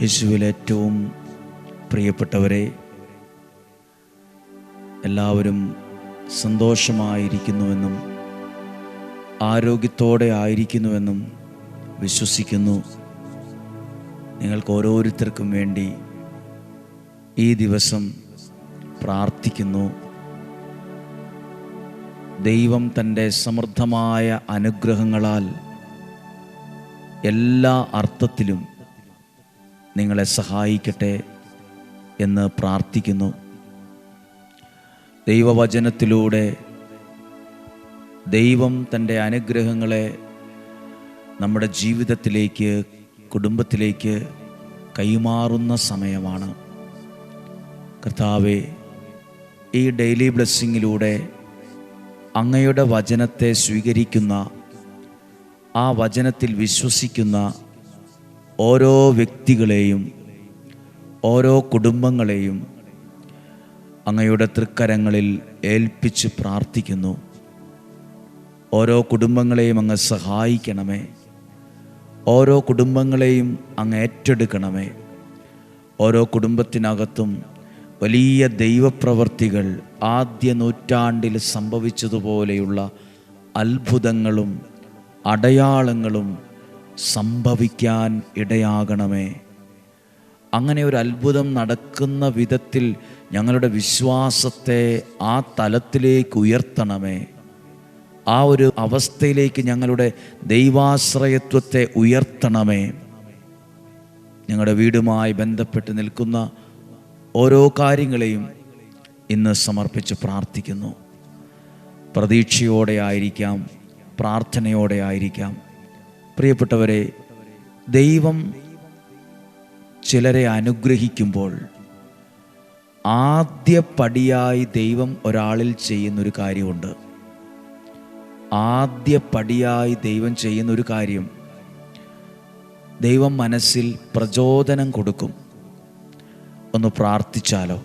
യേശുവിൽ ഏറ്റവും പ്രിയപ്പെട്ടവരെ എല്ലാവരും സന്തോഷമായിരിക്കുന്നുവെന്നും ആരോഗ്യത്തോടെ ആയിരിക്കുന്നുവെന്നും വിശ്വസിക്കുന്നു. നിങ്ങൾക്ക് ഓരോരുത്തർക്കും വേണ്ടി ഈ ദിവസം പ്രാർത്ഥിക്കുന്നു. ദൈവം തന്റെ സമൃദ്ധമായ അനുഗ്രഹങ്ങളാൽ എല്ലാ അർത്ഥത്തിലും നിങ്ങളെ സഹായിക്കട്ടെ എന്ന് പ്രാർത്ഥിക്കുന്നു. ദൈവവചനത്തിലൂടെ ദൈവം തന്റെ അനുഗ്രഹങ്ങളെ നമ്മുടെ ജീവിതത്തിലേക്ക് കുടുംബത്തിലേക്ക് കൈമാറുന്ന സമയമാണ്. കർത്താവെ ഈ ഡെയിലി ബ്ലെസ്സിങ്ങിലൂടെ അങ്ങയുടെ വചനത്തെ സ്വീകരിക്കുന്ന ആ വചനത്തിൽ വിശ്വസിക്കുന്ന ഓരോ വ്യക്തികളെയും ഓരോ കുടുംബങ്ങളെയും അങ്ങയുടെ തൃക്കരങ്ങളിൽ ഏൽപ്പിച്ച് പ്രാർത്ഥിക്കുന്നു. ഓരോ കുടുംബങ്ങളെയും അങ്ങ് സഹായിക്കണമേ. ഓരോ കുടുംബങ്ങളെയും അങ്ങ് ഏറ്റെടുക്കണമേ. ഓരോ കുടുംബത്തിനകത്തും വലിയ ദൈവപ്രവർത്തികൾ ആദ്യ നൂറ്റാണ്ടിൽ സംഭവിച്ചതുപോലെയുള്ള അത്ഭുതങ്ങളും അടയാളങ്ങളും സംഭവിക്കാൻ ഇടയാകണമേ. അങ്ങനെ ഒരു അത്ഭുതം നടക്കുന്ന വിധത്തിൽ ഞങ്ങളുടെ വിശ്വാസത്തെ ആ തലത്തിലേക്ക് ഉയർത്തണമേ. ആ ഒരു അവസ്ഥയിലേക്ക് ഞങ്ങളുടെ ദൈവാശ്രയത്വത്തെ ഉയർത്തണമേ. ഞങ്ങളുടെ വീടുമായി ബന്ധപ്പെട്ട് നിൽക്കുന്ന ഓരോ കാര്യങ്ങളെയും ഇന്ന് സമർപ്പിച്ച് പ്രാർത്ഥിക്കുന്നു. പ്രതീക്ഷയോടെ ആയിരിക്കാം പ്രാർത്ഥനയോടെ ആയിരിക്കാം. പ്രിയപ്പെട്ടവരെ ദൈവം ചിലരെ അനുഗ്രഹിക്കുമ്പോൾ ആദ്യ പടിയായി ദൈവം ഒരാളിൽ ചെയ്യുന്നൊരു കാര്യമുണ്ട്. ആദ്യ പടിയായി ദൈവം ചെയ്യുന്നൊരു കാര്യം ദൈവം മനസ്സിൽ പ്രചോദനം കൊടുക്കും. ഒന്ന് പ്രാർത്ഥിച്ചാലോ?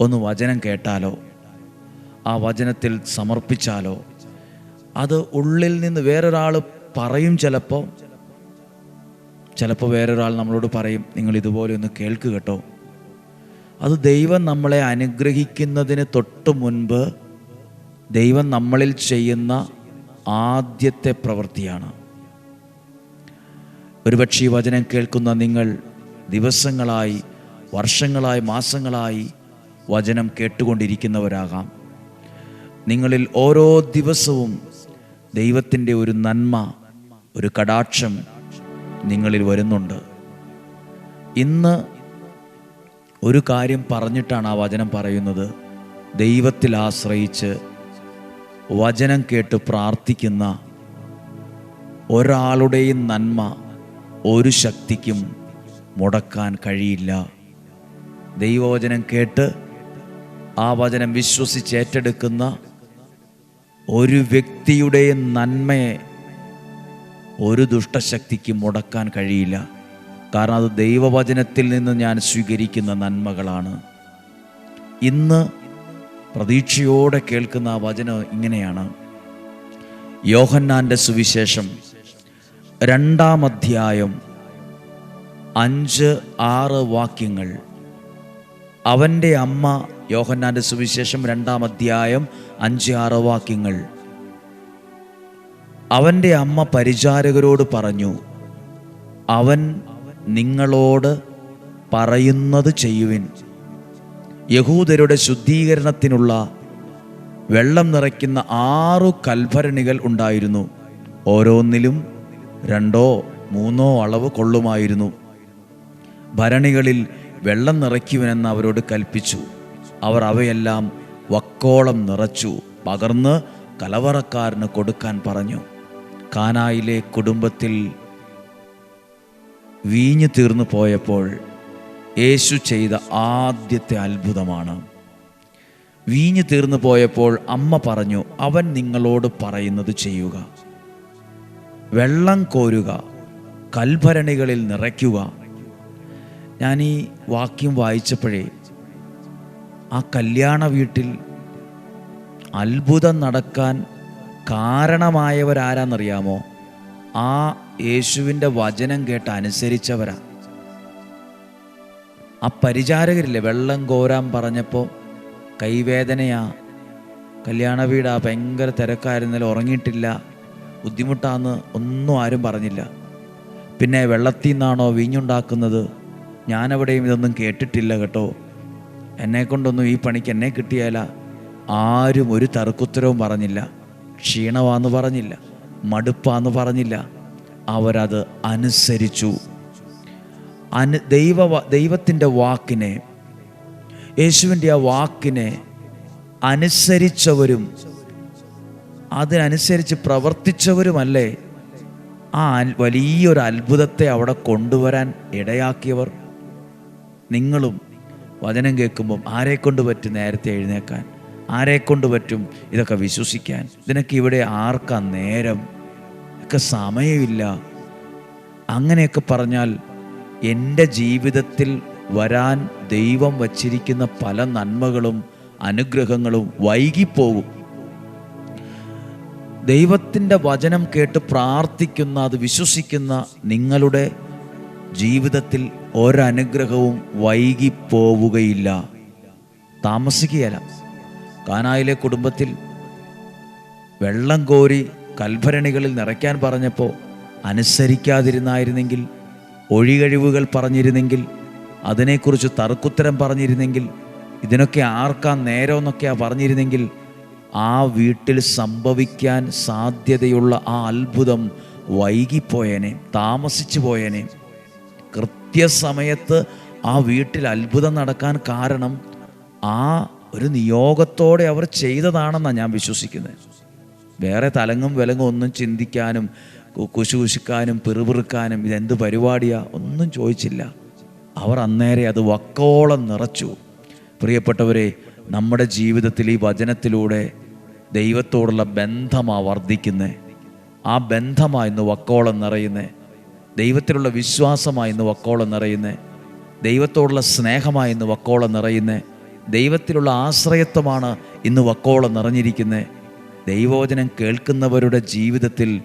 ഒന്ന് വചനം കേട്ടാലോ? ആ വചനത്തിൽ സമർപ്പിച്ചാലോ? അത് ഉള്ളിൽ നിന്ന് വേറൊരാൾ പറയും ചിലപ്പോൾ ചിലപ്പോൾ വേറൊരാൾ നമ്മളോട് പറയും നിങ്ങൾ ഇതുപോലെ ഒന്ന് കേൾക്ക് കേട്ടോ. അത് ദൈവം നമ്മളെ അനുഗ്രഹിക്കുന്നതിന് തൊട്ട് മുൻപ് ദൈവം നമ്മളിൽ ചെയ്യുന്ന ആദ്യത്തെ പ്രവൃത്തിയാണ്. ഒരുപക്ഷെ ഈ വചനം കേൾക്കുന്ന നിങ്ങൾ ദിവസങ്ങളായി വർഷങ്ങളായി മാസങ്ങളായി വചനം കേട്ടുകൊണ്ടിരിക്കുന്നവരാകാം. നിങ്ങളിൽ ഓരോ ദിവസവും ദൈവത്തിന്റെ ഒരു നന്മ ഒരു കടാക്ഷം നിങ്ങളിൽ വരുന്നുണ്ട്. ഇന്ന് ഒരു കാര്യം പറഞ്ഞിട്ടാണ് ആ വചനം പറയുന്നത്. ദൈവത്തിൽ ആശ്രയിച്ച് വചനം കേട്ട് പ്രാർത്ഥിക്കുന്ന ഒരാളുടെയും നന്മ ഒരു ശക്തിക്കും മുടക്കാൻ കഴിയില്ല. ദൈവവചനം കേട്ട് ആ വചനം വിശ്വസിച്ച് ഏറ്റെടുക്കുന്ന ഒരു വ്യക്തിയുടെയും നന്മയെ ഒരു ദുഷ്ടശക്തിക്ക് മുടക്കാൻ കഴിയില്ല. കാരണം അത് ദൈവവചനത്തിൽ നിന്ന് ഞാൻ സ്വീകരിക്കുന്ന നന്മകളാണ്. ഇന്ന് പ്രതീക്ഷയോടെ കേൾക്കുന്ന ആ വചനം ഇങ്ങനെയാണ്. യോഹന്നാന്റെ സുവിശേഷം രണ്ടാം അധ്യായം അഞ്ച് ആറ് വാക്യങ്ങൾ. അവന്റെ അമ്മ യോഹന്നാന്റെ സുവിശേഷം രണ്ടാം അധ്യായം അഞ്ച് ആറ് വാക്യങ്ങൾ. അവന്റെ അമ്മ പരിചാരകരോട് പറഞ്ഞു അവൻ നിങ്ങളോട് പറയുന്നത് ചെയ്യുവിൻ. യഹൂദരുടെ ശുദ്ധീകരണത്തിനുള്ള വെള്ളം നിറയ്ക്കുന്ന ആറു കൽഭരണികൾ ഉണ്ടായിരുന്നു. ഓരോന്നിലും രണ്ടോ മൂന്നോ അളവ് കൊള്ളുമായിരുന്നു. ഭരണികളിൽ വെള്ളം നിറയ്ക്കുവനെന്ന് അവരോട് കൽപ്പിച്ചു. അവർ അവയെല്ലാം വക്കോളം നിറച്ചു പകർന്ന് കലവറക്കാരന് കൊടുക്കാൻ പറഞ്ഞു. കാനായിലെ കുടുംബത്തിൽ വീഞ്ഞു തീർന്നു പോയപ്പോൾ യേശു ചെയ്ത ആദ്യത്തെ അത്ഭുതമാണ്. വീഞ്ഞു തീർന്നു പോയപ്പോൾ അമ്മ പറഞ്ഞു അവൻ നിങ്ങളോട് പറയുന്നത് ചെയ്യുക. വെള്ളം കോരുക. കൽഭരണികളിൽ നിറയ്ക്കുക. ഞാൻ ഈ വാക്യം വായിച്ചപ്പോഴേ ആ കല്യാണ വീട്ടിൽ അത്ഭുതം നടക്കാൻ കാരണമായവരാരാന്നറിയാമോ? ആ യേശുവിന്റെ വചനം കേട്ട് അനുസരിച്ചവരാ. ആ പരിചാരകരില്ലേ വെള്ളം കോരാൻ പറഞ്ഞപ്പോൾ കൈവേദനയാ. കല്യാണ വീടാ ഭയങ്കര തിരക്കായിരുന്നല്ലോ ഉറങ്ങിയിട്ടില്ല ബുദ്ധിമുട്ടാന്ന് ഒന്നും ആരും പറഞ്ഞില്ല. പിന്നെ വെള്ളത്തിൽ നിന്നാണോ വീഞ്ഞുണ്ടാക്കുന്നത്? ഞാനവിടെയും ഇതൊന്നും കേട്ടിട്ടില്ല കേട്ടോ. എന്നെ കൊണ്ടൊന്നും ഈ പണിക്ക് എന്നെ കിട്ടിയാല. ആരും ഒരു തർക്കുത്തരവും പറഞ്ഞില്ല. ക്ഷീണമാന്ന് പറഞ്ഞില്ല മടുപ്പാന്ന് പറഞ്ഞില്ല. അവരത് അനുസരിച്ചു. അനു ദൈവ ദൈവത്തിന്റെ വാക്കിനെ യേശുവിന്റെ ആ വാക്കിനെ അനുസരിച്ചവരും അതിനനുസരിച്ച് പ്രവർത്തിച്ചവരുമല്ലേ? ആ വലിയൊരു അത്ഭുതത്തെ അവിടെ കൊണ്ടുവരാൻ ഇടയാക്കിയവർ. നിങ്ങളും വചനം കേൾക്കുമ്പം ആരെക്കൊണ്ട് പറ്റും നേരത്തെ എഴുന്നേക്കാൻ? ആരെക്കൊണ്ട് പറ്റും? ഇതൊക്കെ വിശ്വസിക്കാൻ. ഇതിനൊക്കെ ഇവിടെ ആർക്കാ നേരം? ഒക്കെ സമയമില്ല. അങ്ങനെയൊക്കെ പറഞ്ഞാൽ എന്റെ ജീവിതത്തിൽ വരാൻ ദൈവം വച്ചിരിക്കുന്ന പല നന്മകളും അനുഗ്രഹങ്ങളും വൈകിപ്പോകും. ദൈവത്തിന്റെ വചനം കേട്ട് പ്രാർത്ഥിക്കുന്ന അത് വിശ്വസിക്കുന്ന നിങ്ങളുടെ ജീവിതത്തിൽ ഒരനുഗ്രഹവും വൈകിപ്പോവുകയില്ല. താമസിക്കുകയല്ല. കാനായിലെ കുടുംബത്തിൽ വെള്ളം കോരി കൽഭരണികളിൽ നിറയ്ക്കാൻ പറഞ്ഞപ്പോൾ അനുസരിക്കാതിരുന്നായിരുന്നെങ്കിൽ ഒഴികഴിവുകൾ പറഞ്ഞിരുന്നെങ്കിൽ അതിനെക്കുറിച്ച് തർക്കുത്തരം പറഞ്ഞിരുന്നെങ്കിൽ ഇതിനൊക്കെ ആർക്കാ നേരമെന്നൊക്കെയാണ് പറഞ്ഞിരുന്നെങ്കിൽ ആ വീട്ടിൽ സംഭവിക്കാൻ സാധ്യതയുള്ള ആ അത്ഭുതം വൈകിപ്പോയേനെ താമസിച്ചു പോയേനെ. കൃത്യസമയത്ത് ആ വീട്ടിൽ അത്ഭുതം നടക്കാൻ കാരണം ആ ഒരു നിയോഗത്തോടെ അവർ ചെയ്തതാണെന്നാണ് ഞാൻ വിശ്വസിക്കുന്നത് വേറെ തലങ്ങും വിലങ്ങും ഒന്നും ചിന്തിക്കാനും കുശുകുശിക്കാനും പിറുപിറുക്കാനും ഇതെന്ത് പരിപാടിയാ? ഒന്നും ചോദിച്ചില്ല. അവർ അന്നേരെ അത് വക്കോളം നിറച്ചു. പ്രിയപ്പെട്ടവരെ നമ്മുടെ ജീവിതത്തിൽ ഈ വചനത്തിലൂടെ ദൈവത്തോടുള്ള ബന്ധമാ വർദ്ധിക്കുന്നത് ആ ബന്ധമാ ഇന്ന് വക്കോളം നിറയുന്നത് ദൈവത്തിലുള്ള വിശ്വാസമായി ഇന്ന് വക്കോളം നിറയുന്നത് ദൈവത്തോടുള്ള സ്നേഹമായി ഇന്ന് വക്കോളം നിറയുന്നത് ദൈവത്തിലുള്ള ആശ്രയത്വമാണ് ഇന്ന് വക്കോളം നിറഞ്ഞിരിക്കുന്നത്. ദൈവവചനം കേൾക്കുന്നവരുടെ ജീവിതത്തിൽ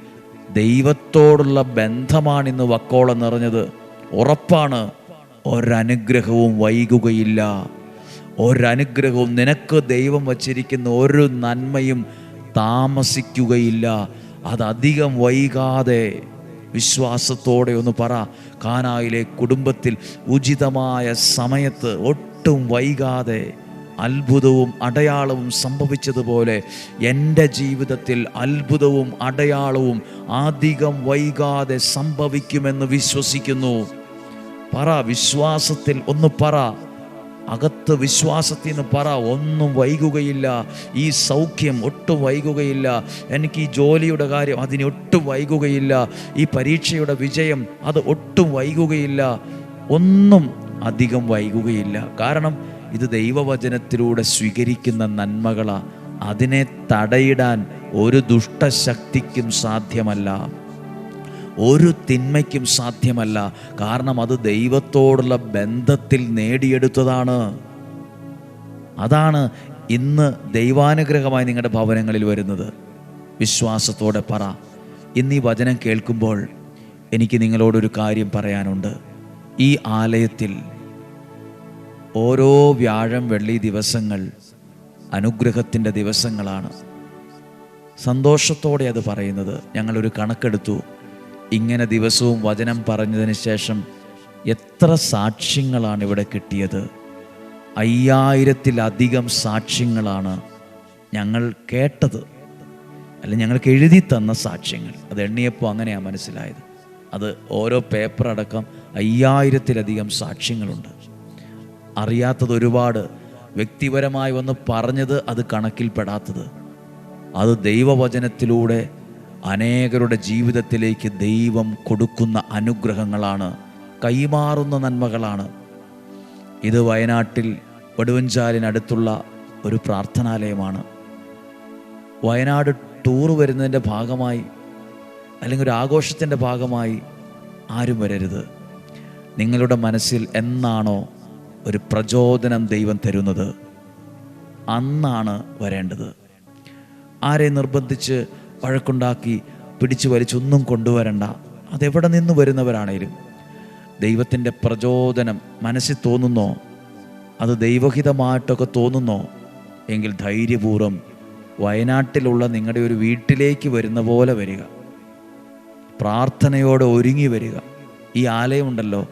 ദൈവത്തോടുള്ള ബന്ധമാണ് ഇന്ന് വക്കോളം നിറഞ്ഞത്. ഉറപ്പാണ്. ഒരനുഗ്രഹവും വൈകുകയില്ല. ഒരനുഗ്രഹവും നിനക്ക് ദൈവം വച്ചിരിക്കുന്ന ഒരു നന്മയും താമസിക്കുകയില്ല. അതധികം വൈകാതെ വിശ്വാസത്തോടെ ഒന്ന് പറ. കാനായിലെ കുടുംബത്തിൽ ഉചിതമായ സമയത്ത് ഒട്ടും വൈകാതെ അത്ഭുതവും അടയാളവും സംഭവിച്ചതുപോലെ എന്റെ ജീവിതത്തിൽ അത്ഭുതവും അടയാളവും അധികം വൈകാതെ സംഭവിക്കുമെന്ന് വിശ്വസിക്കുന്നു. പറ വിശ്വാസത്തിൽ ഒന്ന് പറ. അകത്ത് വിശ്വാസത്തിൽ നിന്ന് പറ ഒന്നും വൈകുകയില്ല. ഈ സൗഖ്യം ഒട്ടും വൈകുകയില്ല. എനിക്ക് ഈ ജോലിയുടെ കാര്യം അതിന് ഒട്ടും വൈകുകയില്ല. ഈ പരീക്ഷയുടെ വിജയം അത് ഒട്ടും വൈകുകയില്ല. ഒന്നും അധികം വൈകുകയില്ല. കാരണം ഇത് ദൈവവചനത്തിലൂടെ സ്വീകരിക്കുന്ന നന്മകളാ. അതിനെ തടയിടാൻ ഒരു ദുഷ്ടശക്തിക്കും സാധ്യമല്ല. ഒരു തിന്മയ്ക്കും സാധ്യമല്ല. കാരണം അത് ദൈവത്തോടുള്ള ബന്ധത്തിൽ നേടിയെടുത്തതാണ്. അതാണ് ഇന്ന് ദൈവാനുഗ്രഹമായി നിങ്ങളുടെ ഭവനങ്ങളിൽ വരുന്നത്. വിശ്വാസത്തോടെ പറ. ഇന്ന് ഈ വചനം കേൾക്കുമ്പോൾ എനിക്ക് നിങ്ങളോടൊരു കാര്യം പറയാനുണ്ട്. ഈ ആലയത്തിൽ ഓരോ വ്യാഴം വെള്ളി ദിവസങ്ങൾ അനുഗ്രഹത്തിന്റെ ദിവസങ്ങളാണ്. സന്തോഷത്തോടെ അത് പറയുന്നത്. ഞങ്ങളൊരു കണക്കെടുത്തു. ഇങ്ങനെ ദിവസവും വചനം പറഞ്ഞതിന് ശേഷം എത്ര സാക്ഷ്യങ്ങളാണ് ഇവിടെ കിട്ടിയത്? അയ്യായിരത്തിലധികം സാക്ഷ്യങ്ങളാണ് ഞങ്ങൾ കേട്ടത്. അല്ല ഞങ്ങൾക്ക് എഴുതി തന്ന സാക്ഷ്യങ്ങൾ. അത് എണ്ണിയപ്പോൾ അങ്ങനെയാണ് മനസ്സിലായത്. അത് ഓരോ പേപ്പർ അടക്കം അയ്യായിരത്തിലധികം സാക്ഷ്യങ്ങളുണ്ട്. അറിയാത്തത് ഒരുപാട്. വ്യക്തിപരമായി വന്ന് പറഞ്ഞത് അത് കണക്കിൽപ്പെടാത്തത്. അത് ദൈവവചനത്തിലൂടെ അനേകരുടെ ജീവിതത്തിലേക്ക് ദൈവം കൊടുക്കുന്ന അനുഗ്രഹങ്ങളാണ്. കൈമാറുന്ന നന്മകളാണ്. ഇത് വയനാട്ടിൽ വടുവഞ്ചാലിനടുത്തുള്ള ഒരു പ്രാർത്ഥനാലയമാണ്. വയനാട് ടൂർ വരുന്നതിന്റെ ഭാഗമായി അല്ലെങ്കിൽ ഒരു ആഘോഷത്തിന്റെ ഭാഗമായി ആരും വരരുത്. നിങ്ങളുടെ മനസ്സിൽ എന്നാണോ ഒരു പ്രചോദനം ദൈവം തരുന്നത് അന്നാണ് വരേണ്ടത്. ആരെ നിർബന്ധിച്ച് വഴക്കുണ്ടാക്കി പിടിച്ചു വലിച്ചൊന്നും കൊണ്ടുവരണ്ട. അതെവിടെ നിന്ന് വരുന്നവരാണേലും. ദൈവത്തിന്റെ പ്രചോദനം മനസ്സിൽ തോന്നുന്നോ? അത് ദൈവഹിതമായിട്ടൊക്കെ തോന്നുന്നോ? എങ്കിൽ ധൈര്യപൂർവം വയനാട്ടിലുള്ള നിങ്ങളുടെ ഒരു വീട്ടിലേക്ക് വരുന്ന പോലെ വരിക. പ്രാർത്ഥനയോടെ ഒരുങ്ങി വരിക. ഈ ആലയമുണ്ടല്ലോ.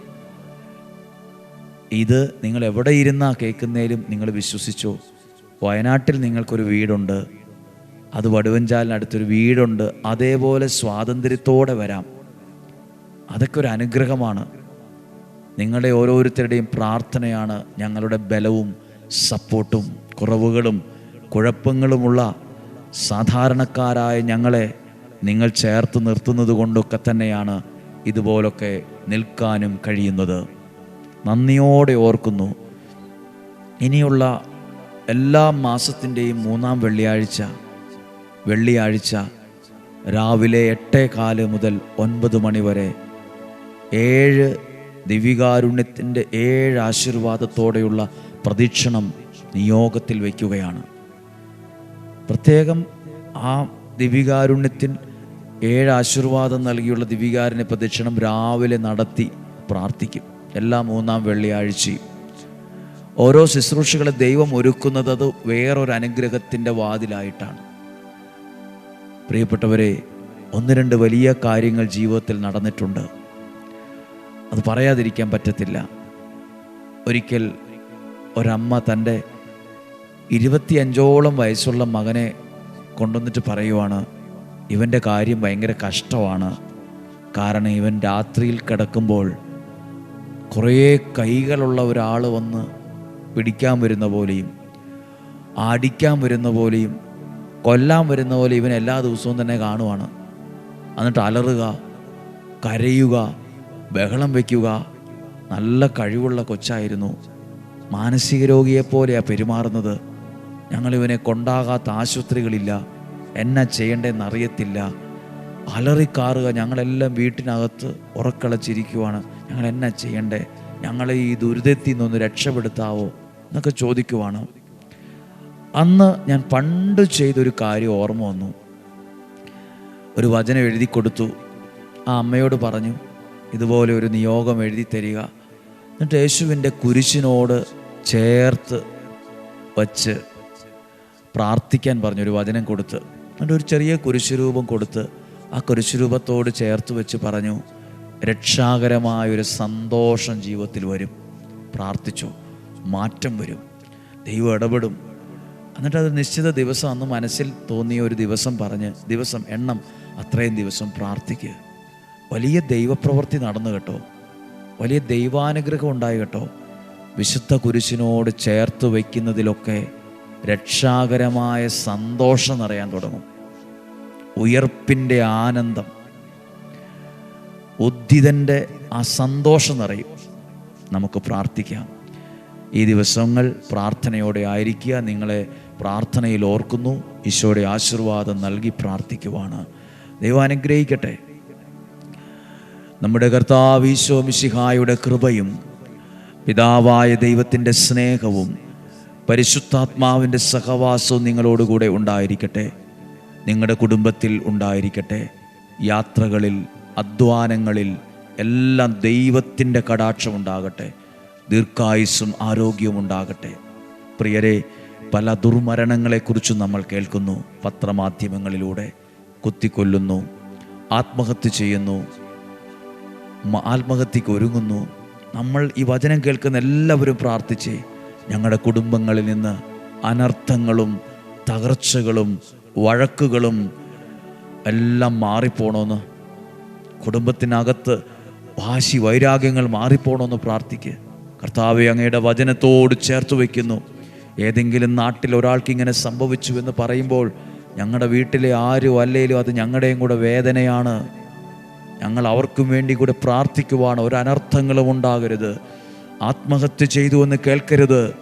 ഇത് നിങ്ങൾ എവിടെ ഇരുന്നാ കേൾക്കുന്നതിലും നിങ്ങൾ വിശ്വസിച്ചോ? വയനാട്ടിൽ നിങ്ങൾക്കൊരു വീടുണ്ട്. അത് വടുവഞ്ചാലിനടുത്തൊരു വീടുണ്ട്. അതേപോലെ സ്വാതന്ത്ര്യത്തോടെ വരാം. അതൊക്കെ ഒരു അനുഗ്രഹമാണ്. നിങ്ങളുടെ ഓരോരുത്തരുടെയും പ്രാർത്ഥനയാണ് ഞങ്ങളുടെ ബലവും സപ്പോർട്ടും കുറവുകളും കുഴപ്പങ്ങളുമുള്ള സാധാരണക്കാരായ ഞങ്ങളെ നിങ്ങൾ ചേർത്ത് നിർത്തുന്നത് കൊണ്ടൊക്കെ തന്നെയാണ് ഇതുപോലൊക്കെ നിൽക്കാനും കഴിയുന്നത്. നന്ദിയോടെ ഓർക്കുന്നു. ഇനിയുള്ള എല്ലാ മാസത്തിന്റെയും മൂന്നാം വെള്ളിയാഴ്ച വെള്ളിയാഴ്ച രാവിലെ എട്ടേ കാൽ മുതൽ ഒൻപത് മണിവരെ ഏഴ് ദിവികാരുണ്യത്തിന്റെ ഏഴ് ആശീർവാദത്തോടെയുള്ള പ്രദീക്ഷണം നിയോഗത്തിൽ വയ്ക്കുകയാണ്. പ്രത്യേകം ആ ദിവികാരുണ്യത്തിൽ ഏഴ് ആശീർവാദം നൽകിയുള്ള ദിവികാരുണ്യ പ്രദക്ഷിണം രാവിലെ നടത്തി പ്രാർത്ഥിക്കും. എല്ലാ മൂന്നാം വെള്ളിയാഴ്ചയും. ഓരോ ശുശ്രൂഷകളെ ദൈവം ഒരുക്കുന്നത് അത് വേറൊരു അനുഗ്രഹത്തിന്റെ വാതിലായിട്ടാണ്. പ്രിയപ്പെട്ടവരെ ഒന്ന് രണ്ട് വലിയ കാര്യങ്ങൾ ജീവിതത്തിൽ നടന്നിട്ടുണ്ട്. അത് പറയാതിരിക്കാൻ പറ്റത്തില്ല. ഒരിക്കൽ ഒരമ്മ തന്റെ ഇരുപത്തിയഞ്ചോളം വയസ്സുള്ള മകനെ കൊണ്ടുവന്നിട്ട് പറയുവാണ് ഇവന്റെ കാര്യം ഭയങ്കര കഷ്ടമാണ്. കാരണം ഇവൻ രാത്രിയിൽ കിടക്കുമ്പോൾ കുറേ കൈകളുള്ള ഒരാൾ വന്ന് പിടിക്കാൻ വരുന്ന പോലെയും അടിക്കാൻ വരുന്ന പോലെയും കൊല്ലാൻ വരുന്ന പോലെ ഇവൻ എല്ലാ ദിവസവും തന്നെ കാണുവാണ്. എന്നിട്ട് അലറുക കരയുക ബഹളം വയ്ക്കുക. നല്ല കഴിവുള്ള കൊച്ചായിരുന്നു. മാനസിക രോഗിയെപ്പോലെയാണ് പെരുമാറുന്നത്. ഞങ്ങളിവനെ കൊണ്ടാകാത്ത ആശുപത്രികളില്ല. എന്നാ ചെയ്യേണ്ടതെന്ന് അറിയത്തില്ല. അലറിക്കാറുക ഞങ്ങളെല്ലാം വീട്ടിനകത്ത് ഉറക്കളച്ചിരിക്കുവാണ്. ഞങ്ങൾ എന്നാ ചെയ്യണ്ടേ? ഞങ്ങളെ ഈ ദുരിതത്തിൽ നിന്നൊന്ന് രക്ഷപ്പെടുത്താവോ എന്നൊക്കെ ചോദിക്കുവാണ്. അന്ന് ഞാൻ പണ്ട് ചെയ്തൊരു കാര്യം ഓർമ്മ വന്നു. ഒരു വചനം എഴുതി കൊടുത്തു. ആ അമ്മയോട് പറഞ്ഞു ഇതുപോലെ ഒരു നിയോഗം എഴുതി തരിക. എന്നിട്ട് യേശുവിന്റെ കുരിശിനോട് ചേർത്ത് വച്ച് പ്രാർത്ഥിക്കാൻ പറഞ്ഞു ഒരു വചനം കൊടുത്ത്. എന്നിട്ട് ഒരു ചെറിയ കുരിശുരൂപം കൊടുത്ത് ആ കുരിശുരൂപത്തോട് ചേർത്ത് വെച്ച് പറഞ്ഞു രക്ഷാകരമായൊരു സന്തോഷം ജീവിതത്തിൽ വരും. പ്രാർത്ഥിച്ചു. മാറ്റം വരും. ദൈവം ഇടപെടും. എന്നിട്ട് അത് നിശ്ചിത ദിവസം അന്ന് മനസ്സിൽ തോന്നിയ ഒരു ദിവസം പറഞ്ഞ് ദിവസം എണ്ണം അത്രയും ദിവസം പ്രാർത്ഥിക്കുക വലിയ ദൈവപ്രവൃത്തി നടന്നു കേട്ടോ. വലിയ ദൈവാനുഗ്രഹം ഉണ്ടായി കേട്ടോ. വിശുദ്ധ കുരിശിനോട് ചേർത്ത് വയ്ക്കുന്നതിലൊക്കെ രക്ഷാകരമായ സന്തോഷം നിറയാൻ തുടങ്ങും. ഉയർപ്പിന്റെ ആനന്ദം. ഉദ്ധിതന്റെ ആ സന്തോഷം നിറയും. നമുക്ക് പ്രാർത്ഥിക്കാം. ഈ ദിവസങ്ങൾ പ്രാർത്ഥനയോടെ ആയിരിക്കുക. നിങ്ങളെ പ്രാർത്ഥനയിൽ ഓർക്കുന്നു. ഈശോയുടെ ആശീർവാദം നൽകി പ്രാർത്ഥിക്കുവാണ്. ദൈവം അനുഗ്രഹിക്കട്ടെ. നമ്മുടെ കർത്താവ് ഈശോ മിശിഹായുടെ കൃപയും പിതാവായ ദൈവത്തിന്റെ സ്നേഹവും പരിശുദ്ധാത്മാവിന്റെ സഹവാസവും നിങ്ങളോടുകൂടെ ഉണ്ടായിരിക്കട്ടെ. നിങ്ങളുടെ കുടുംബത്തിൽ ഉണ്ടായിരിക്കട്ടെ. യാത്രകളിൽ അധ്വാനങ്ങളിൽ എല്ലാം ദൈവത്തിന്റെ കടാക്ഷം ഉണ്ടാകട്ടെ ദീർഘായുസ്സും ആരോഗ്യവും ഉണ്ടാകട്ടെ. പ്രിയരെ പല ദുർമരണങ്ങളെക്കുറിച്ചും നമ്മൾ കേൾക്കുന്നു പത്രമാധ്യമങ്ങളിലൂടെ കുത്തിക്കൊല്ലുന്നു ആത്മഹത്യ ചെയ്യുന്നു ആത്മഹത്യക്ക് ഒരുങ്ങുന്നു. നമ്മൾ ഈ വചനം കേൾക്കുന്ന എല്ലാവരും പ്രാർത്ഥിച്ച് ഞങ്ങളുടെ കുടുംബങ്ങളിൽ നിന്ന് അനർത്ഥങ്ങളും തകർച്ചകളും വഴക്കുകളും എല്ലാം മാറിപ്പോണമെന്ന് കുടുംബത്തിനകത്ത് വാശി വൈരാഗ്യങ്ങൾ മാറിപ്പോണമെന്ന് പ്രാർത്ഥിക്കുക കർത്താവ് അങ്ങയുടെ വചനത്തോട് ചേർത്ത് വയ്ക്കുന്നു. ഏതെങ്കിലും നാട്ടിൽ ഒരാൾക്ക് ഇങ്ങനെ സംഭവിച്ചു എന്ന് പറയുമ്പോൾ ഞങ്ങളുടെ വീട്ടിലെ ആരും അല്ലേലും അത് ഞങ്ങളുടെയും കൂടെ വേദനയാണ്. ഞങ്ങൾ അവർക്കും വേണ്ടി കൂടെ പ്രാർത്ഥിക്കുവാണ്. ഒരു ഉണ്ടാകരുത്. ആത്മഹത്യ ചെയ്തു എന്ന് കേൾക്കരുത്.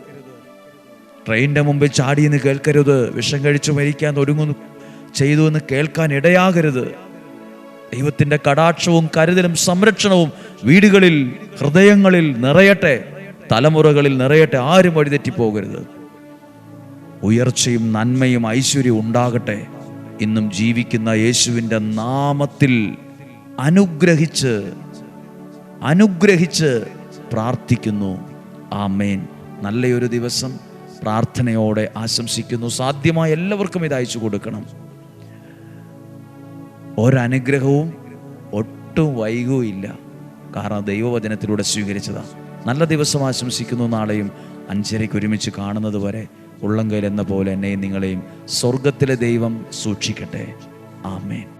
ട്രെയിനിന്റെ മുമ്പിൽ ചാടിയെന്ന് കേൾക്കരുത്. വിഷം കഴിച്ചു മരിക്കാൻ ഒരുങ്ങുന്നു ചെയ്തു എന്ന് കേൾക്കാൻ ഇടയാകരുത്. ദൈവത്തിന്റെ കടാക്ഷവും കരുതലും സംരക്ഷണവും വീടുകളിൽ ഹൃദയങ്ങളിൽ നിറയട്ടെ തലമുറകളിൽ നിറയട്ടെ ആരും വഴിതെറ്റിപ്പോകരുത്. ഉയർച്ചയും നന്മയും ഐശ്വര്യവും ഉണ്ടാകട്ടെ. ഇന്നും ജീവിക്കുന്ന യേശുവിന്റെ നാമത്തിൽ അനുഗ്രഹിച്ച് അനുഗ്രഹിച്ച് പ്രാർത്ഥിക്കുന്നു. ആമേൻ. നല്ലയൊരു ദിവസം പ്രാർത്ഥനയോടെ ആശംസിക്കുന്നു. സാധ്യമായ എല്ലാവർക്കും ഇത് അയച്ചു കൊടുക്കണം. ഒരനുഗ്രഹവും ഒട്ടും വൈകുകയില്ല കാരണം ദൈവവചനത്തിലൂടെ സ്വീകരിച്ചതാണ് നല്ല ദിവസം ആശംസിക്കുന്നു നാളെയും അഞ്ചരയ്ക്ക് ഒരുമിച്ച് കാണുന്നത് വരെ ഉള്ളംകൈൽ എന്ന പോലെ എന്നെയും നിങ്ങളെയും സ്വർഗത്തിലെ ദൈവം സൂക്ഷിക്കട്ടെ. ആമേൻ.